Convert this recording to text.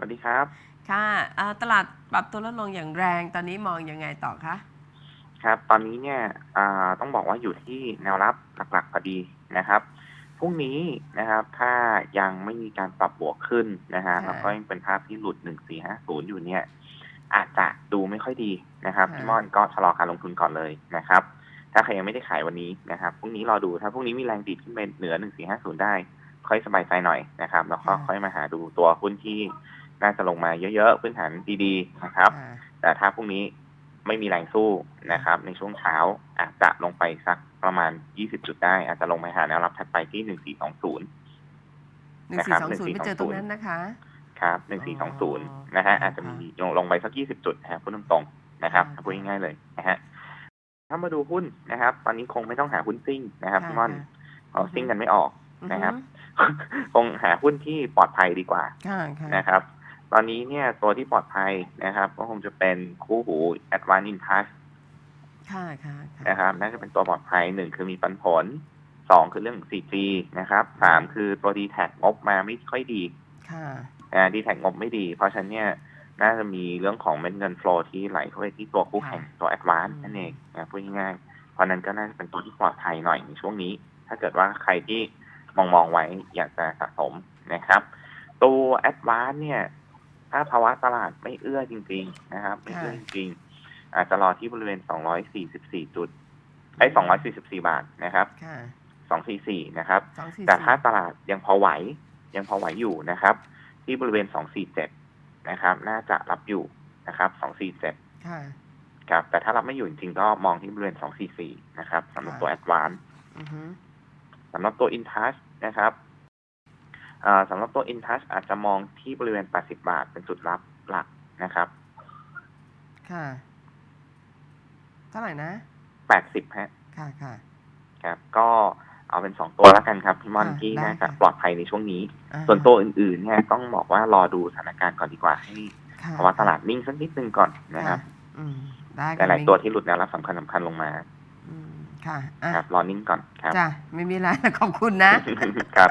สวัสดีครับ ค่ะอ่าตลาดปรับตัวลดลงอย่างแรงตอนนี้มองยังไงต่อคะครับ ตอนนี้เนี่ยอ่าต้องบอกว่าอยู่ที่แนวรับหลักๆพอดีนะครับพรุ่งนี้นะครับ ถ้ายังไม่มีการปรับบวกขึ้นนะฮะค่ะแล้วก็ยังเป็นภาพที่หลุด1450อยู่เนี่ย อาจจะดูไม่ค่อยดีนะครับค่ะพี่ม่อนก็ชะลอการลงทุนก่อนเลยนะครับ ถ้าใครยังไม่ได้ขายวันนี้นะครับพรุ่งนี้รอดูถ้าพรุ่งนี้มีแรงดีดขึ้นไปเหนือ1450ได้ ค่อยสบายใจหน่อยนะครับ แล้วก็ค่อยมาหาดูตัวหุ้นที่ น่าจะลงมาเยอะๆพื้นฐานดีๆนะครับค่ะแต่ถ้าพรุ่งนี้ไม่มีแรงสู้นะครับ ในช่วงเช้าอาจจะลงไปสักประมาณ 20 จุดได้ อาจจะลงไปหาแนวรับถัดไปที่ 1420หนึ่งนะคสี่รับสองศูนย์ไปเจอตรงนั้นนะคะ ครับอ๋อ1420 นะฮะอาจจะมีลงลงไปสัก 20 จุดนะครับพูดตรงๆนะครับค่ะถ้าพูดง่ายๆเลยนะฮะถ้ามาดูหุ้นนะครับ ตอนนี้คงไม่ต้องหาหุ้นซิ่งนะครับพี่ม่อนเอาซิ่งกันไม่ออกนะครับ คงหาหุ้นที่ปลอดภัยดีกว่าค่ะค่ะนะครับ ตอนนี้เนี่ยตัวที่ปลอดภัยนะครับ ก็คงจะเป็นคู่หู Advanced in Touch ค่ะค่ะค่ะนะครับน่าจะเป็นตัวปลอดภัยหนึ่งคือมีปันผลสองคือเรื่องของ 4G นะครับสามคือตัว d t แทงบมาไม่ค่อยดี ค่ะอ่า d t แทงบไม่ดี เพราะฉะนั้นเนี่ยน่าจะมีเรื่องของเม็ดเงินโฟลที่ไหลเข้าไปที่ตัวคู่แข่งตัว Advance นั่นเองนะพูดง่ายๆเพราะฉะนั้นก็น่าจะเป็นตัวที่ปลอดภัยหน่อยในช่วงนี้ ถ้าเกิดว่าใครที่มองมองๆไว้อยากจะสะสมนะครับ ตัว Advance เนี่ย ถ้าภาวะตลาดไม่เอื้อจริง ๆ นะครับ ไม่เอื้อจริงๆอาจจะรอที่บริเวณ 244 จุด ไอ้ 244 บาทนะครับค่ะ244 นะครับสองสี่แต่สี่ถ้าตลาดยังพอไหว ยังพอไหวอยู่นะครับ ที่บริเวณ 247 นะครับ น่าจะรับอยู่นะครับ 247ค่ะครับ แต่ถ้ารับไม่อยู่จริงๆ ก็มองที่บริเวณ 244 นะครับสำหรับตัว Advance อือฮึสำหรับตัว InTouch นะครับอ่า สำหรับตัว InTouch อาจจะมองที่บริเวณ 80 บาท เป็นจุดรับหลักนะครับ ค่ะ เท่าไหร่นะ 80ฮะ ค่ะค่ะครับ ก็เอาเป็น2ตัวแล้วกันครับพี่มอนอ่าที่ได้น่าจะค่ะปลอดภัยในช่วงนี้อ่าส่วนตัวอื่นๆเนี่ยต้องบอกว่ารอดูสถานการณ์ก่อนดีกว่าให้ค่ะภาวะตลาดนิ่งสักนิดนึงก่อนนะครับอืมได้หค่ะลายๆตัวที่หลุดแนวรับสำคัญสำคัญลงมาอืมค่ะอะครับรอนิ่งก่อนครับจ้ะไม่มีอะไรขอบคุณนะ ครับ